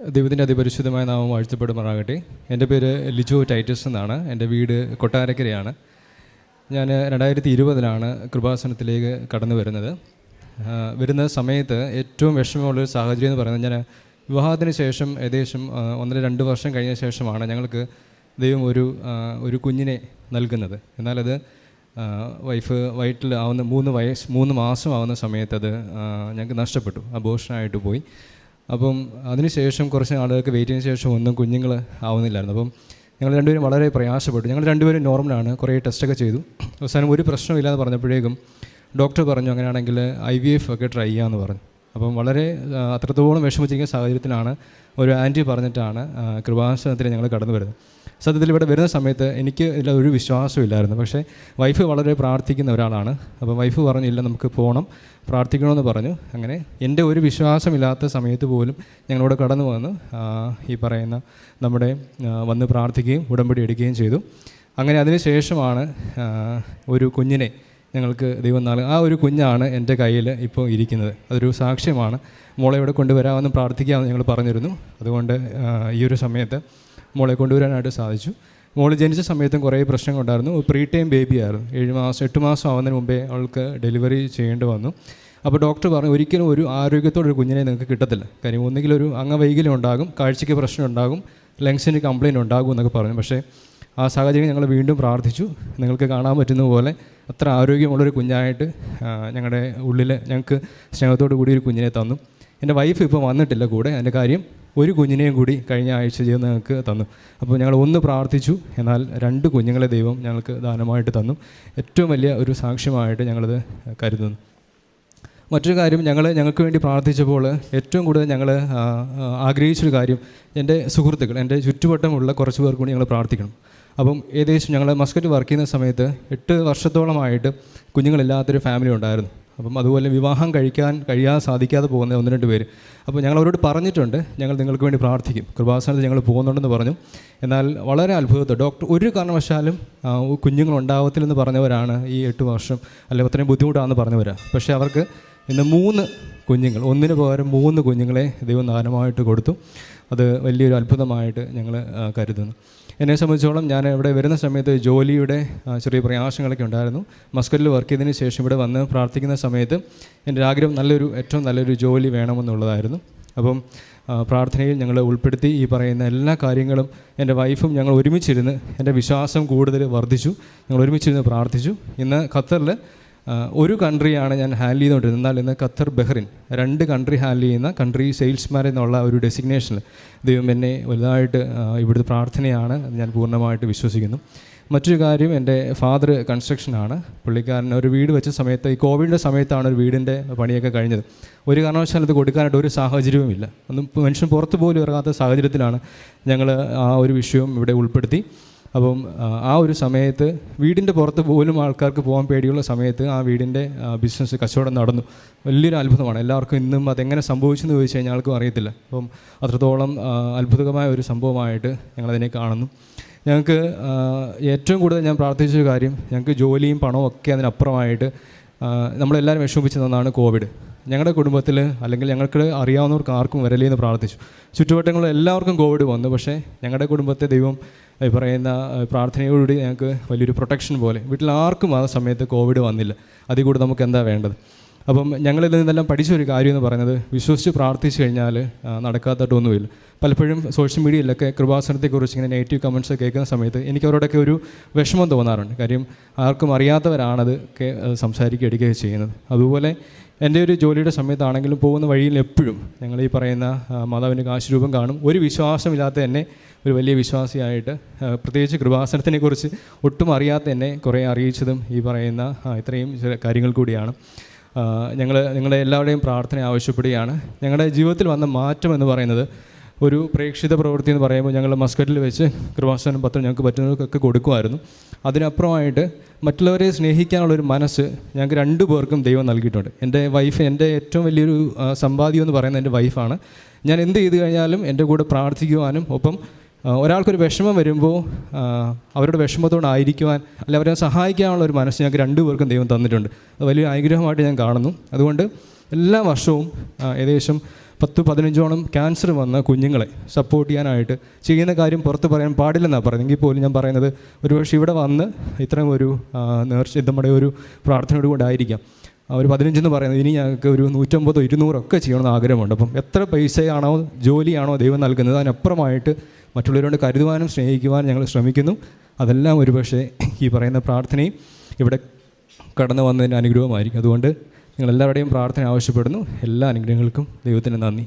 ദൈവത്തിന്റെ അതിപരിശുദ്ധമായ നാമം വാഴ്ത്തപ്പെടുമാറാകട്ടെ. എന്റെ പേര് ലിജോ ടൈറ്റസ് എന്നാണ്. എന്റെ വീട് കൊട്ടാരക്കരയാണ്. ഞാൻ രണ്ടായിരത്തി ഇരുപതിലാണ് കൃപാസനത്തിലേക്ക് കടന്നു വരുന്നത്. വരുന്ന സമയത്ത് ഏറ്റവും വിഷമമുള്ളൊരു സാഹചര്യം എന്ന് പറയുന്നത് ഞാൻ വിവാഹത്തിന് ശേഷം ഏകദേശം ഒന്നര രണ്ട് വർഷം കഴിഞ്ഞ ശേഷമാണ് ഞങ്ങൾക്ക് ദൈവം ഒരു ഒരു കുഞ്ഞിനെ നൽകുന്നത്. എന്നാലത് വൈഫ് വയറ്റിൽ ആവുന്ന മൂന്ന് വയസ്സ് മൂന്ന് മാസം ആവുന്ന സമയത്ത് അത് ഞങ്ങൾക്ക് നഷ്ടപ്പെട്ടു. അബോഷനായിട്ട് പോയി. അപ്പം അതിനുശേഷം കുറച്ച് നാളുകൾക്ക് വെയിറ്റ് ചെയ്തതിന് ശേഷം ഒന്നും കുഞ്ഞുങ്ങൾ ആവുന്നില്ലായിരുന്നു. അപ്പം ഞങ്ങൾ രണ്ടുപേരും വളരെ പ്രയാസപ്പെട്ടു. ഞങ്ങൾ രണ്ടുപേരും നോർമലാണ് കുറേ ടെസ്റ്റൊക്കെ ചെയ്തു. അവസാനം ഒരു പ്രശ്നമില്ലാന്ന് പറഞ്ഞപ്പോഴേക്കും ഡോക്ടർ പറഞ്ഞു അങ്ങനെയാണെങ്കിൽ ഐ വി എഫ് ഒക്കെ ട്രൈ ചെയ്യാമെന്ന് പറഞ്ഞു. അപ്പം വളരെ അത്രത്തോളം വിഷമിച്ചിരിക്കുന്ന സാഹചര്യത്തിലാണ് ഒരു ആന്റി പറഞ്ഞിട്ടാണ് കൃപാസനത്തിൽ ഞങ്ങൾ കടന്നു വരുന്നത് സത്യത്തിൽ ഇവിടെ വരുന്ന സമയത്ത് എനിക്ക് ഇതിൽ ഒരു വിശ്വാസമില്ലായിരുന്നു പക്ഷേ വൈഫ് വളരെ പ്രാർത്ഥിക്കുന്ന ഒരാളാണ്. അപ്പോൾ വൈഫ് പറഞ്ഞു ഇല്ല നമുക്ക് പോകണം പ്രാർത്ഥിക്കണമെന്ന് പറഞ്ഞു. അങ്ങനെ എന്റെ ഒരു വിശ്വാസമില്ലാത്ത സമയത്ത് പോലും ഞങ്ങളിവിടെ കടന്നു വന്ന് ഈ പറയുന്ന നമ്മുടെ വന്ന് പ്രാർത്ഥിക്കുകയും ഉടമ്പടി എടുക്കുകയും ചെയ്തു. അങ്ങനെ അതിന് ശേഷമാണ് ഒരു കുഞ്ഞിനെ ഞങ്ങൾക്ക് ദൈവം നാൾ ആ ഒരു കുഞ്ഞാണ് എന്റെ കയ്യിൽ ഇപ്പോൾ ഇരിക്കുന്നത്. അതൊരു സാക്ഷ്യമാണ്. മോളെ ഇവിടെ കൊണ്ടുവരാമെന്ന് പ്രാർത്ഥിക്കാമെന്ന് ഞങ്ങൾ പറഞ്ഞിരുന്നു. അതുകൊണ്ട് ഈ ഒരു സമയത്ത് മോളെ കൊണ്ടുവരാനായിട്ട് സാധിച്ചു. മോൾ ജനിച്ച സമയത്തും കുറേ പ്രശ്നങ്ങളുണ്ടായിരുന്നു. പ്രീ ടൈം ബേബി ആയിരുന്നു ഏഴ് മാസം എട്ട് മാസം ആവുന്നതിന് മുമ്പേ അവൾക്ക് ഡെലിവറി ചെയ്യേണ്ടി വന്നു. അപ്പോൾ ഡോക്ടർ പറഞ്ഞു ഒരിക്കലും ഒരു ആരോഗ്യത്തോടെ ഒരു കുഞ്ഞിനെ നിങ്ങൾക്ക് കിട്ടത്തില്ല. കാര്യം ഒന്നുകിൽ ഒരു അംഗവൈകല്യം ഉണ്ടാകും കാഴ്ചയ്ക്ക് പ്രശ്നം ഉണ്ടാകും ലങ്സിന് കംപ്ലയിന്റ് ഉണ്ടാകും എന്നൊക്കെ പറഞ്ഞു. പക്ഷേ ആ സാഹചര്യം ഞങ്ങൾ വീണ്ടും പ്രാർത്ഥിച്ചു. നിങ്ങൾക്ക് കാണാൻ പറ്റുന്ന പോലെ അത്ര ആരോഗ്യമുള്ളൊരു കുഞ്ഞായിട്ട് ഞങ്ങളുടെ ഉള്ളിൽ ഞങ്ങൾക്ക് സ്നേഹത്തോടു കൂടി ഒരു കുഞ്ഞിനെ തന്നു. എന്റെ വൈഫ് ഇപ്പോൾ വന്നിട്ടില്ല കൂടെ. അതിന്റെ കാര്യം ഒരു കുഞ്ഞിനെയും കൂടി കഴിഞ്ഞ ആഴ്ച ചെയ്ത് ഞങ്ങൾക്ക് തന്നു. അപ്പോൾ ഞങ്ങൾ ഒന്ന് പ്രാർത്ഥിച്ചു. എന്നാൽ രണ്ട് കുഞ്ഞുങ്ങളെ ദൈവം ഞങ്ങൾക്ക് ദാനമായിട്ട് തന്നു. ഏറ്റവും വലിയ ഒരു സാക്ഷ്യമായിട്ട് ഞങ്ങളത് കരുതുന്നു. മറ്റൊരു കാര്യം ഞങ്ങൾ ഞങ്ങൾക്ക് വേണ്ടി പ്രാർത്ഥിച്ചപ്പോൾ ഏറ്റവും കൂടുതൽ ഞങ്ങൾ ആഗ്രഹിച്ചൊരു കാര്യം എന്റെ സുഹൃത്തുക്കൾ എന്റെ ചുറ്റുവട്ടമുള്ള കുറച്ച് പേർക്ക് കൂടി ഞങ്ങൾ പ്രാർത്ഥിക്കണം. അപ്പം ഏകദേശം ഞങ്ങൾ മസ്കറ്റ് വർക്ക് ചെയ്യുന്ന സമയത്ത് എട്ട് വർഷത്തോളമായിട്ട് കുഞ്ഞുങ്ങളില്ലാത്തൊരു ഫാമിലി ഉണ്ടായിരുന്നു. അപ്പം അതുപോലെ വിവാഹം കഴിക്കാൻ കഴിയാതെ സാധിക്കാതെ പോകുന്ന ഒന്ന് രണ്ട് പേര്. അപ്പോൾ ഞങ്ങൾ അവരോട് പറഞ്ഞിട്ടുണ്ട് ഞങ്ങൾ നിങ്ങൾക്ക് വേണ്ടി പ്രാർത്ഥിക്കും. കൃപാസനത്തിൽ ഞങ്ങൾ പോകുന്നുണ്ടെന്ന് പറഞ്ഞു. എന്നാൽ വളരെ അത്ഭുതത്തെ ഡോക്ടർ ഒരു കാരണവശാലും കുഞ്ഞുങ്ങൾ പറഞ്ഞവരാണ് ഈ എട്ട് വർഷം അല്ലെങ്കിൽ അത്രയും ബുദ്ധിമുട്ടാണെന്ന് പറഞ്ഞവരാണ് പക്ഷേ അവർക്ക് ഇന്ന് മൂന്ന് കുഞ്ഞുങ്ങൾ ഒന്നിന് പകരം മൂന്ന് കുഞ്ഞുങ്ങളെ ദൈവം ദാനമായിട്ട് കൊടുത്തു. അത് വലിയൊരു അത്ഭുതമായിട്ട് ഞങ്ങൾ കരുതുന്നു. എന്നെ സംബന്ധിച്ചോളം ഞാൻ ഇവിടെ വരുന്ന സമയത്ത് ജോലിയുടെ ചെറിയ പ്രയാസങ്ങളൊക്കെ ഉണ്ടായിരുന്നു. മസ്കറ്റിൽ വർക്ക് ചെയ്തതിന് ശേഷം ഇവിടെ വന്ന് പ്രാർത്ഥിക്കുന്ന സമയത്ത് എന്റെ ആഗ്രഹം നല്ലൊരു ഏറ്റവും നല്ലൊരു ജോലി വേണമെന്നുള്ളതായിരുന്നു. അപ്പം പ്രാർത്ഥനയിൽ ഞങ്ങൾ ഉൾപ്പെടുത്തി ഈ പറയുന്ന എല്ലാ കാര്യങ്ങളും എന്റെ വൈഫും ഞങ്ങൾ ഒരുമിച്ചിരുന്ന് എന്റെ വിശ്വാസം കൂടുതൽ വർദ്ധിച്ചു. ഞങ്ങൾ ഒരുമിച്ചിരുന്ന് പ്രാർത്ഥിച്ചു. ഇന്ന് ഖത്തറിൽ ഒരു കൺട്രിയാണ് ഞാൻ ഹാൻഡിൽ ചെയ്തുകൊണ്ടിരുന്നത്. എന്നാൽ ഇന്ന് ഖത്തർ ബഹ്റിൻ രണ്ട് കൺട്രി ഹാൻഡിൽ ചെയ്യുന്ന കൺട്രി സെയിൽസ്മാൻ എന്നുള്ള ഒരു ഡെസിഗ്നേഷനിൽ ദൈവം എന്നെ വലുതായിട്ട് ഇവിടുത്തെ പ്രാർത്ഥനയാണ് ഞാൻ പൂർണമായിട്ട് വിശ്വസിക്കുന്നു. മറ്റൊരു കാര്യം എന്റെ ഫാദർ കൺസ്ട്രക്ഷനാണ്. പുള്ളിക്കാരൻ ഒരു വീട് വെച്ച സമയത്ത് ഈ കോവിഡിന്റെ സമയത്താണ് ഒരു വീടിന്റെ പണിയൊക്കെ കഴിഞ്ഞത്. ഒരു കാരണവശാലും ഇത് കൊടുക്കാനായിട്ട് ഒരു സാഹചര്യവുമില്ല ഒന്നും മനുഷ്യൻ പുറത്ത് പോലും ഇറങ്ങാത്ത സാഹചര്യത്തിലാണ് ഞങ്ങൾ ആ ഒരു വിഷയവും ഇവിടെ ഉൾപ്പെടുത്തി. അപ്പം ആ, ഒരു സമയത്ത് വീടിന്റെ പുറത്ത് പോലും ആൾക്കാർക്ക് പോകാൻ പേടിയുള്ള സമയത്ത് ആ വീടിന്റെ ബിസിനസ് കച്ചവടം നടന്നു. വലിയൊരു അത്ഭുതമാണ്. എല്ലാവർക്കും ഇന്നും അതെങ്ങനെ സംഭവിച്ചെന്ന് ചോദിച്ചു കഴിഞ്ഞാൽ ആൾക്കും അറിയത്തില്ല. അപ്പം അത്രത്തോളം അത്ഭുതകമായ ഒരു സംഭവമായിട്ട് ഞങ്ങളതിനെ കാണുന്നു. ഞങ്ങൾക്ക് ഏറ്റവും കൂടുതൽ ഞാൻ പ്രാർത്ഥിച്ചൊരു കാര്യം ഞങ്ങൾക്ക് ജോലിയും പണവും ഒക്കെ അതിനപ്പുറമായിട്ട് നമ്മളെല്ലാവരും വിഷമിപ്പിച്ചു തന്നാണ് കോവിഡ് ഞങ്ങളുടെ കുടുംബത്തിൽ അല്ലെങ്കിൽ ഞങ്ങൾക്ക് അറിയാവുന്നവർക്ക് ആർക്കും വരലേന്ന് പ്രാർത്ഥിച്ചു. ചുറ്റുവട്ടങ്ങളിൽ എല്ലാവർക്കും കോവിഡ് വന്നു. പക്ഷേ ഞങ്ങളുടെ കുടുംബത്തെ ദൈവം ഈ പറയുന്ന പ്രാർത്ഥനയോടുകൂടി ഞങ്ങൾക്ക് വലിയൊരു പ്രൊട്ടക്ഷൻ പോലെ. വീട്ടിൽ ആർക്കും ആ സമയത്ത് കോവിഡ് വന്നില്ല. അതിൽ കൂടെ നമുക്ക് എന്താ വേണ്ടത്? അപ്പം ഞങ്ങളിൽ നിന്നെല്ലാം പഠിച്ചൊരു കാര്യം എന്ന് പറയുന്നത് വിശ്വസിച്ച് പ്രാർത്ഥിച്ചു കഴിഞ്ഞാൽ നടക്കാത്തതൊന്നുമില്ല. പലപ്പോഴും സോഷ്യൽ മീഡിയയിലൊക്കെ കൃപാസനത്തെക്കുറിച്ച് ഇങ്ങനെ നെഗറ്റീവ് കമൻസ് കേൾക്കുന്ന സമയത്ത് എനിക്ക് അവരോടൊക്കെ ഒരു വിഷമം തോന്നാറുണ്ട്. കാര്യം ആർക്കും അറിയാത്തവരാണത് സംസാരിക്കുക എടുക്കുകയൊക്കെ ചെയ്യുന്നത്. അതുപോലെ എന്റെ ഒരു ജോലിയുടെ സമയത്താണെങ്കിലും പോകുന്ന വഴിയിൽ എപ്പോഴും ഞങ്ങൾ ഈ പറയുന്ന മാതാവിന്റെ കാശുരൂപം കാണും. ഒരു വിശ്വാസമില്ലാത്ത എന്നെ ഒരു വലിയ വിശ്വാസിയായിട്ട് പ്രത്യേകിച്ച് പ്രത്യേകിച്ച് കൃപാസനത്തിനെക്കുറിച്ച് ഒട്ടും അറിയാത്ത എന്നെ കുറേ അറിയിച്ചതും ഈ പറയുന്ന ഇത്രയും കാര്യങ്ങൾ കൂടിയാണ്. ഞങ്ങൾ നിങ്ങളുടെ എല്ലാവരുടെയും പ്രാർത്ഥന ആവശ്യപ്പെടുകയാണ്. ഞങ്ങളുടെ ജീവിതത്തിൽ വന്ന മാറ്റം എന്ന് പറയുന്നത് ഒരു പ്രേക്ഷിത പ്രവൃത്തി എന്ന് പറയുമ്പോൾ ഞങ്ങൾ മസ്കറ്റിൽ വെച്ച് കൃപാസനം പത്രം ഞങ്ങൾക്ക് പറ്റുന്നവർക്കൊക്കെ കൊടുക്കുമായിരുന്നു. അതിനപ്പുറമായിട്ട് മറ്റുള്ളവരെ സ്നേഹിക്കാനുള്ളൊരു മനസ്സ് ഞങ്ങൾക്ക് രണ്ടു പേർക്കും ദൈവം നൽകിയിട്ടുണ്ട്. എന്റെ വൈഫ് എന്റെ ഏറ്റവും വലിയൊരു സമ്പാദ്യം എന്ന് പറയുന്നത് എന്റെ വൈഫാണ് ഞാൻ എന്ത് ചെയ്തു കഴിഞ്ഞാലും എന്റെ കൂടെ പ്രാർത്ഥിക്കുവാനും ഒപ്പം ഒരാൾക്കൊരു വിഷമം വരുമ്പോൾ അവരുടെ വിഷമത്തോടായിരിക്കുവാൻ അല്ല അവരെ സഹായിക്കാനുള്ള ഒരു മനസ്സ് ഞങ്ങൾക്ക് രണ്ടുപേർക്കും ദൈവം തന്നിട്ടുണ്ട്. അത് വലിയ അനുഗ്രഹമായിട്ട് ഞാൻ കാണുന്നു. അതുകൊണ്ട് എല്ലാ വർഷവും ഏകദേശം പത്ത് പതിനഞ്ചോളം ക്യാൻസർ വന്ന കുഞ്ഞുങ്ങളെ സപ്പോർട്ട് ചെയ്യാനായിട്ട് ചെയ്യുന്ന കാര്യം പുറത്ത് പറയാൻ പാടില്ലെന്നാണ് പറയുന്നതെങ്കിൽ പോലും ഞാൻ പറയുന്നത് ഒരുപക്ഷെ ഇവിടെ വന്ന് ഇത്രയും ഒരു നേർച്ച ഒരു പ്രാർത്ഥനയോട് കൂടെ ആയിരിക്കാം. ഒരു പതിനഞ്ചെന്ന് പറയുന്നത് ഇനി ഞങ്ങൾക്ക് ഒരു നൂറ്റമ്പതോ ഇരുന്നൂറോ ഒക്കെ ചെയ്യണമെന്ന് ആഗ്രഹമുണ്ട്. അപ്പം എത്ര പൈസയാണോ ജോലിയാണോ ദൈവം നൽകുന്നത് അതിനപ്പുറമായിട്ട് മറ്റുള്ളവരോട് കരുതുവാനും സ്നേഹിക്കുവാനും ഞങ്ങൾ ശ്രമിക്കുന്നു. അതെല്ലാം ഒരുപക്ഷെ ഈ പറയുന്ന പ്രാർത്ഥനയും ഇവിടെ കടന്നു വന്നതിന്റെ അനുഗ്രഹമായിരിക്കും അതുകൊണ്ട് നിങ്ങളെല്ലാവരുടെയും പ്രാർത്ഥന ആവശ്യപ്പെടുന്നു. എല്ലാ അനുഗ്രഹങ്ങൾക്കും ദൈവത്തിന് നന്ദി.